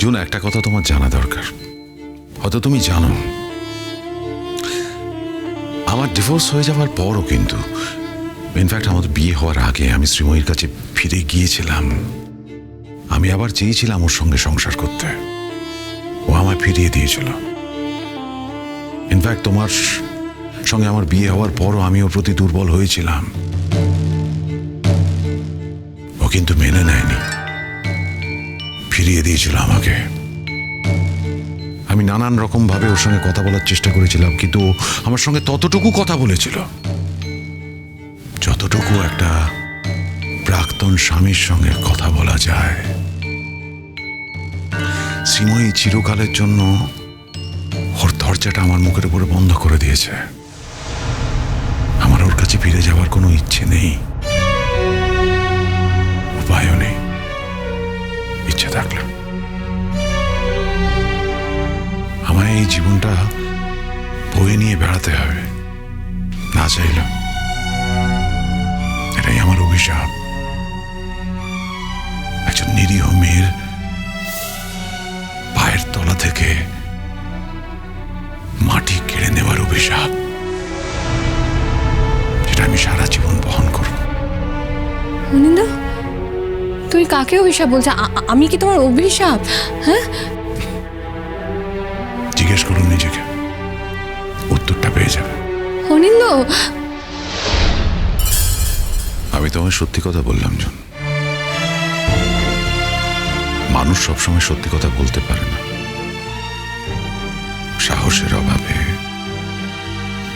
June, একটা কথা তোমার জানা দরকার। হয়তো তুমি জানো, আমার ডিভোর্স হয়ে যাওয়ার পরও কিন্তু ইনফ্যাক্ট আমাদের বিয়ে হওয়ার আগে আমি শ্রীময়ীর কাছে ফিরে গিয়েছিলাম। আমি আবার চেয়েছিলাম ওর সঙ্গে সংসার করতে। ও আমায় ফিরিয়ে দিয়েছিল। ইনফ্যাক্ট তোমার সঙ্গে আমার বিয়ে হওয়ার পরও আমি ওর প্রতি দুর্বল হয়েছিলাম। ও কিন্তু মেনে নেয়নি। ফিরিয়ে দিয়েছিল আমাকে। আমি নানান রকম ভাবে ওর সঙ্গে কথা বলার চেষ্টা করেছিলাম, কিন্তু আমার সঙ্গে ততটুকু কথা বলেছিল। যতটুকু একটা প্রাক্তন স্বামীর সঙ্গে কথা বলা যায়। শ্রীময়ী চিরকালের জন্য ওর দরজাটা আমার মুখের উপরে বন্ধ করে দিয়েছে। আমার ওর কাছে ফিরে যাওয়ার কোনো ইচ্ছে নেই। উপায়ও নেই। থাকলে আমায় এই জীবনটা বয়ে নিয়ে বেড়াতে হবে। না চাইলে এটাই আমার অভিশাপ। একজন নিরীহ মেয়ের পায়ের তলা থেকে মাটি কেড়ে নেওয়ার অভিশাপ। যেটা আমি সারা জীবন বহন করব। অনিন্দা তুই কাকে অভিশাপ বলছো আমি কি তোমার অভিশাপ? হ্যাঁ? জিজ্ঞেস করুন নিজেকে। উত্তরটা পেয়ে যাবে। অনিন্দ! আমি তোমায় সত্যি কথা বললাম জন। মানুষ সবসময় সত্যি কথা বলতে পারে না। সাহসের অভাবে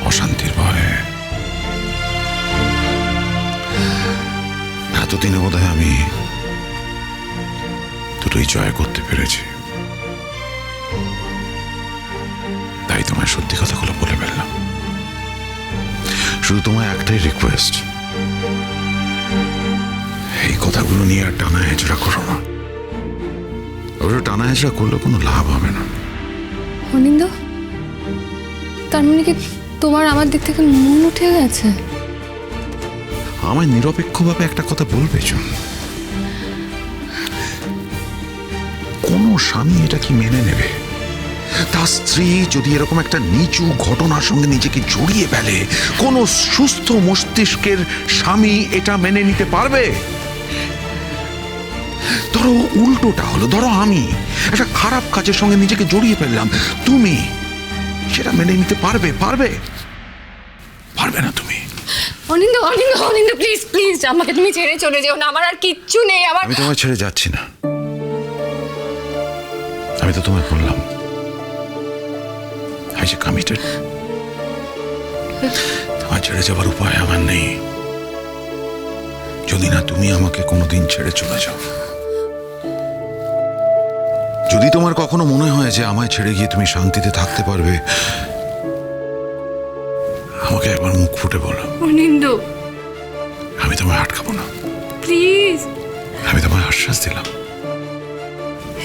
অশান্তির ভয়ে। এতদিনে বোধ হয় আমি দুটোই জয় করতে পেরেছি। তাই তোমায় সত্যি কথাগুলো বলে ফেললাম। শুধু তোমায় একটাই রিকোয়েস্ট এই কথাগুলো নিয়ে আর টানা হেঁচড়া করো না। অবশ্য টানা হেঁচড়া করলে কোনো লাভ হবে না। অনিন্দ তার মানে কি তোমার আমার দিক থেকে মন উঠে গেছে? আমায় নিরপেক্ষভাবে একটা কথা বলবে জন কোন স্বামী এটা কি মেনে নেবে? তার স্ত্রী যদি এরকম একটা নিচু ঘটনার সঙ্গে নিজেকে জড়িয়ে ফেলে কোনো সুস্থ মস্তিষ্কের স্বামী এটা মেনে নিতে পারবে? ধরো উল্টোটা হলো ধরো আমি একটা খারাপ কাজের সঙ্গে নিজেকে জড়িয়ে ফেললাম তুমি সেটা মেনে নিতে পারবে? পারবে? পারবে না তুমি। অনিন্দ অনিন্দ অনিন্দ প্লিজ প্লিজ আমাকে তুমি ছেড়ে চলে যেও না আমার আর কিচ্ছু নেই আমার আমি তোমায় ছেড়ে যাচ্ছি না। তো তোমায় বললাম। আমি যে কমিটেড তোমায় ছেড়ে যাবার উপায় আমার নেই। যদি না তুমি আমাকে কোনোদিন ছেড়ে চলে যাও। যদি তোমার কখনো মনে হয় যে আমায় ছেড়ে গিয়ে তুমি শান্তিতে থাকতে পারবে আমাকে একবার মুখ ফুটে বলো। অনিন্দ আমি তোমায় আটকাবো না। প্লিজ। আমি তোমায় আশ্বাস দিলাম।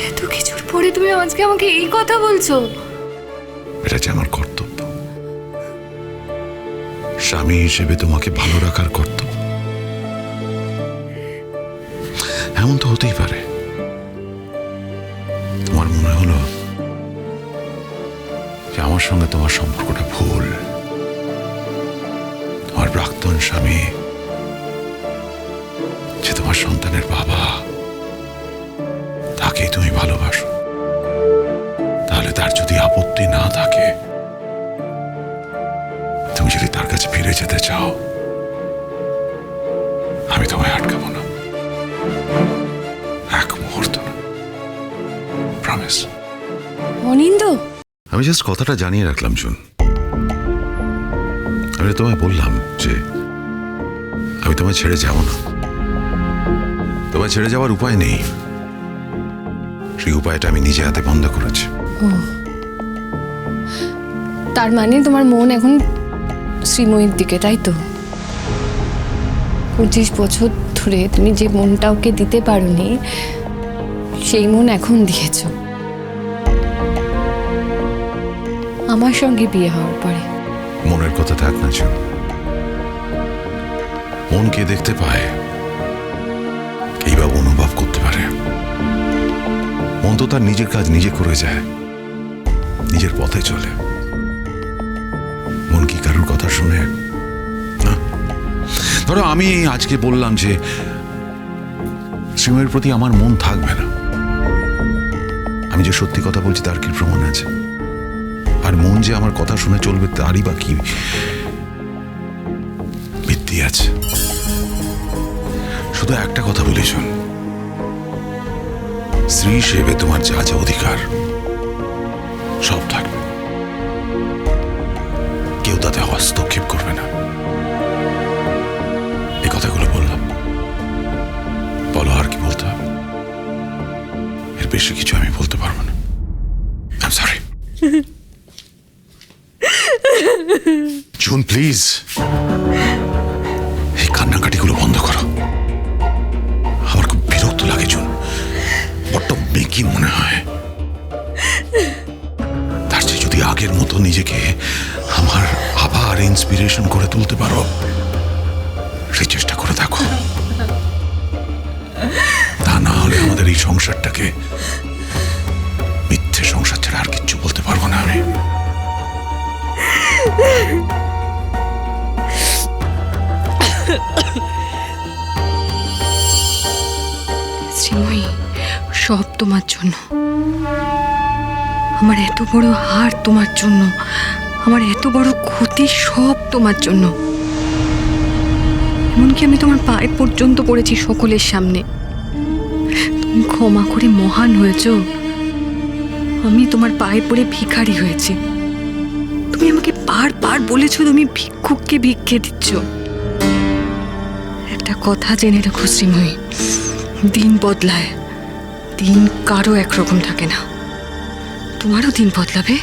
এত কিছুর পরে তুমি আজকে আমাকে এই কথা বলছো। এটা আমার কর্তব্য। স্বামী হিসেবে তোমাকে ভালো রাখার কর্তব্য। এমন তো হতেই পারে। তোমার মনে হলো যে আমার সঙ্গে তোমার সম্পর্কটা ভুল। তোমার প্রাক্তন স্বামী যে তোমার সন্তানের বাবা। তাকেই তুমি ভালোবাসো। তাহলে তার যদি আপত্তি না থাকে তুমি যদি তার কাছে ফিরে যেতে চাও আমি তোমায় আটকাবো না। এক মুহূর্ত। না প্রমিস অনিন্দ। আমি জাস্ট কথাটা জানিয়ে রাখলাম শুন আমি তোমায় বললাম যে আমি তোমায় ছেড়ে যাব না। তোমায় ছেড়ে যাওয়ার উপায় নেই। সেই উপায়টা আমি নিজে হাতে বন্ধ করেছি। তার মানে তোমার মন এখন শ্রীময়ীর দিকে তাই তো? পঁচিশ বছর ধরে তুমি যে মনটা ওকে দিতে পারোনি সেই মন এখন দিয়েছ। আমার সঙ্গে বিয়ে হওয়ার পরে। মনের কথা থাক না ছিল মন কে দেখতে পায় কেই বা অনুভব করতে পারে মন তো তার নিজের কাজ নিজে করে যায়। নিজের পথে চলে। মন কি কারোর কথা শুনে? ধরো আমি আজকে বললাম যে, শ্রীময়ের প্রতি আমার মন থাকবে না। আমি যে সত্যি কথা বলছি তার কি প্রমাণ আছে? আর মন যে আমার কথা শুনে চলবে তারই বা কি ভিত্তি আছে? শুধু একটা কথা বলি শোন। স্ত্রী হিসেবে তোমার যা যা অধিকার সব থাকবে। কেউ তাতে হস্তক্ষেপ করবে না। এই কথাগুলো বললাম। বলো আর কি বলতে হবে? এর বেশি কিছু আমি বলতে পারব না। আই সরি জুন প্লিজ পারো। সেই চেষ্টা করে দেখো। তা না হলে আমাদের এই সংসারটাকে মিথ্যে সংসার ছাড়া আর কিচ্ছু বলতে পারব না আমি। শ্রীময়ী, সব তোমার জন্য। আমার এত বড় হার তোমার জন্য। আমার এত বড় ক্ষতি সব তোমার জন্য। এমনকি আমি তোমার পায়ে পর্যন্ত পড়েছি সকলের সামনে। তুমি ক্ষমা করে মহান হয়েছ। আমি তোমার পায়ে পড়ে ভিখারি হয়েছি। তুমি আমাকে বারবার বলেছ তুমি ভিক্ষুককে ভিক্ষে দিচ্ছ। একটা কথা জেনে রেখো শ্রীময়ী, দিন বদলায়, দিন কারও একরকম থাকে না। তোমারও দিন বদলাবে,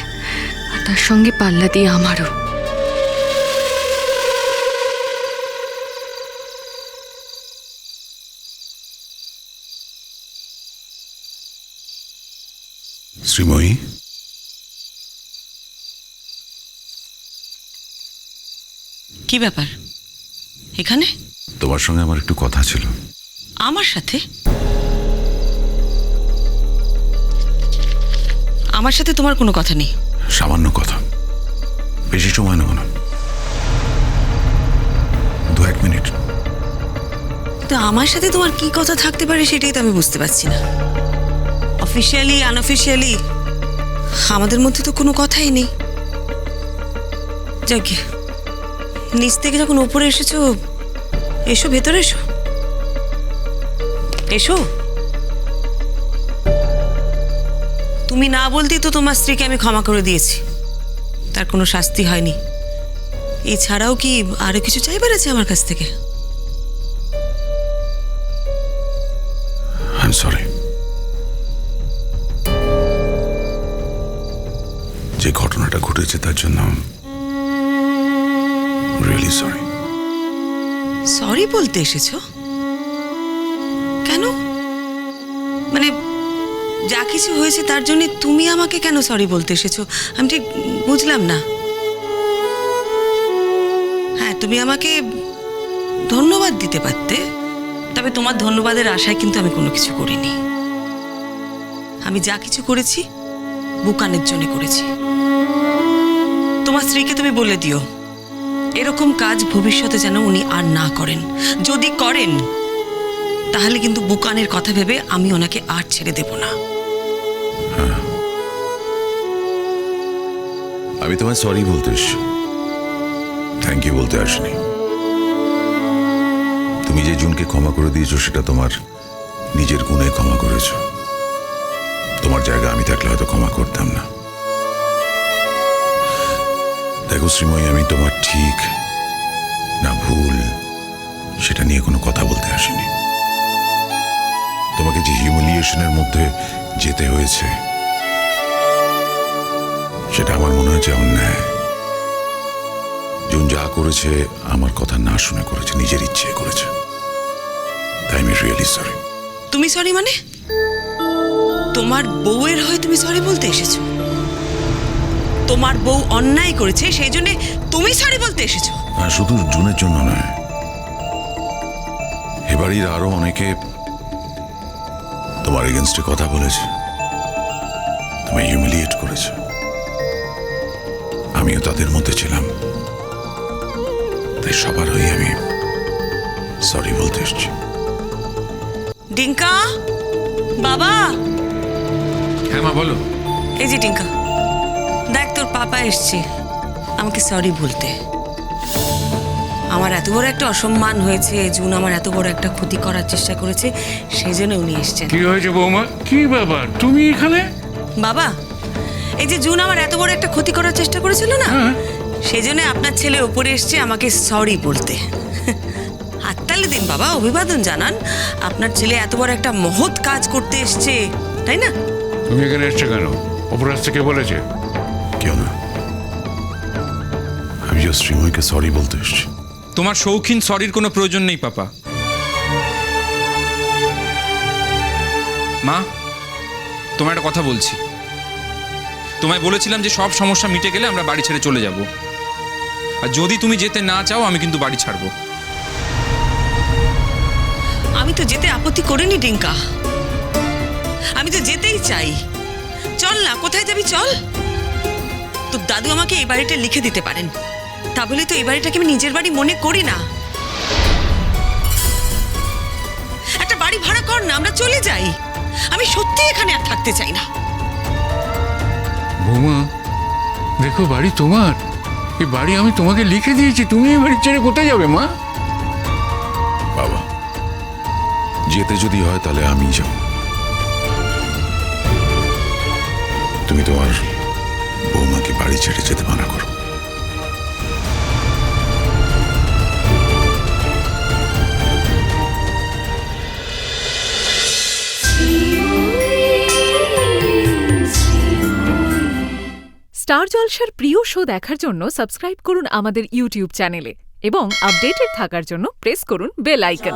আর তার সঙ্গে পাল্লা দিয়ে আমারও। শ্রীময়ী। কি ব্যাপার? এখানে? তোমার সঙ্গে আমার একটু কথা ছিল। আমার সাথে? আমার সাথে তোমার কোনো কথা নেই। সামান্য কথা। বেশি সময় নেব না। দু এক মিনিট। তো আমার সাথে তোমার কি কথা থাকতে পারে সেটাই তো আমি বুঝতে পারছি না। অফিসিয়ালি আনঅফিসিয়ালি আমাদের মধ্যে তো কোনো কথাই নেই। যাকে, নিচ থেকে যখন উপরে এসেছ, এসো, ভেতরে এসো। এসো। তুমি না বলতেই তো তোমার স্ত্রীকে আমি ক্ষমা করে দিয়েছি। তার কোনো শাস্তি হয়নি। এছাড়াও কি আরও কিছু চাইবার আছে আমার কাছ থেকে? জন্য রিয়েলি সরি সরি বলতে এসেছ? কেন? মানে যা কিছু হয়েছে তার জন্য তুমি আমাকে কেন সরি বলতে এসেছ? আমি ঠিক বুঝলাম না। হ্যাঁ তুমি আমাকে ধন্যবাদ দিতে পারতে, তবে তোমার ধন্যবাদের আশায় কিন্তু আমি কোনো কিছু করিনি। আমি যা কিছু করেছি, বুকানের জন্য করেছি। স্ত্রীকে তুমি বলে দিও। এরকম কাজ ভবিষ্যতে যেন উনি আর না করেন। যদি করেন, তাহলে কিন্তু বুকানের কথা ভেবে আমি ওনাকে আর ছেড়ে দেব না। আমি তোমায় সরি বলতে থ্যাংক ইউ বলতে আসিনি। তুমি যে জুনকে ক্ষমা করে দিয়েছ, সেটা তোমার নিজের গুণে ক্ষমা করেছ। তোমার জায়গা আমি থাকলে হয়তো ক্ষমা করতাম না। দেখো শ্রীময়ী, আমি তোমার ঠিক না ভুল সেটা নিয়ে কোনো কথা বলতে আসিনি। তোমাকে যে হিউমিলিয়েশনের মধ্যে যেতে হয়েছে, সেটা আমার মনে হয়েছে অন্যায়। জুন যা করেছে, আমার কথা না শুনে করেছে, নিজের ইচ্ছে করেছে। তাই আমি রিয়েলি সরি তুমি সরি মানে? তোমার বউয়ের হয়ে তুমি সরি বলতে এসেছ? তোমার বউ অন্যায় করেছে সেই জন্য তুমি সরি বলতে এসেছ। আর শুধু জুনের জন্য নয়। এবাড়ির আরও অনেকে তোমার এগেনস্টে কথা বলেছে। তুমি হিউমিলিয়েট করেছ। আমিও তাদের মধ্যে ছিলাম। তাই সবার হয়ে আমি সরি বলতে এসছি। ডিঙ্কা? বাবা? হ্যাঁ মা বলো। এই যে তোর পাপা এসছে। আমাকে সরি বলতে। আমার এত বড় একটা অসম্মান হয়েছে জুন আমার এত বড় একটা ক্ষতি করার চেষ্টা করেছে সেই জন্য উনি এসছেন। কি হয়েছে বৌমা? কি ব্যাপার? তুমি এখানে? বাবা এই যে জুন আমার এত বড় একটা ক্ষতি করার চেষ্টা করেছিল না হ্যাঁ। সেই জন্য আপনার ছেলে ওপরে এসছে আমাকে সরি বলতে। হাততালি দিন বাবা অভিবাদন জানান। আপনার ছেলে এত বড় একটা মহৎ কাজ করতে এসছে তাই না? তুমি এখানে এসছো কেন? অপরাজ থেকে বলেছে? কেউ না। আমি জাস্ট শ্রীময়কে সরি বলতে এসছি। তোমার শৌখিন সরির কোনো প্রয়োজন নেই পাপা। মা তোমার একটা কথা বলছি। তোমায় বলেছিলাম যে সব সমস্যা মিটে গেলে আমরা বাড়ি ছেড়ে চলে যাব। আর যদি তুমি যেতে না চাও আমি কিন্তু বাড়ি ছাড়বো। আমি তো যেতে আপত্তি করিনি ডিঙ্কা। আমি তো যেতেই চাই। চল না কোথায় যাবি চল? তোর দাদু আমাকে এই বাড়িটা লিখে দিতে পারেন। তা বলে তো এই বাড়িটাকে আমি নিজের বাড়ি মনে করি না। একটা বাড়ি ভাড়া কর না আমরা চলে যাই। আমি সত্যি এখানে আর থাকতে চাই না। বৌমা দেখো বাড়ি তোমার। এই বাড়ি আমি তোমাকে লিখে দিয়েছি তুমি এই বাড়ি ছেড়ে কোথায় যাবে মা? বাবা যেতে যদি হয় তাহলে আমি যাব। তুমি তোমার বৌমাকে বাড়ি ছেড়ে যেতে মানা করো। স্টার জলসার প্রিয় শো দেখার জন্য সাবস্ক্রাইব করুন আমাদের ইউটিউব চ্যানেলে এবং আপডেটেড থাকার জন্য প্রেস করুন বেল আইকন।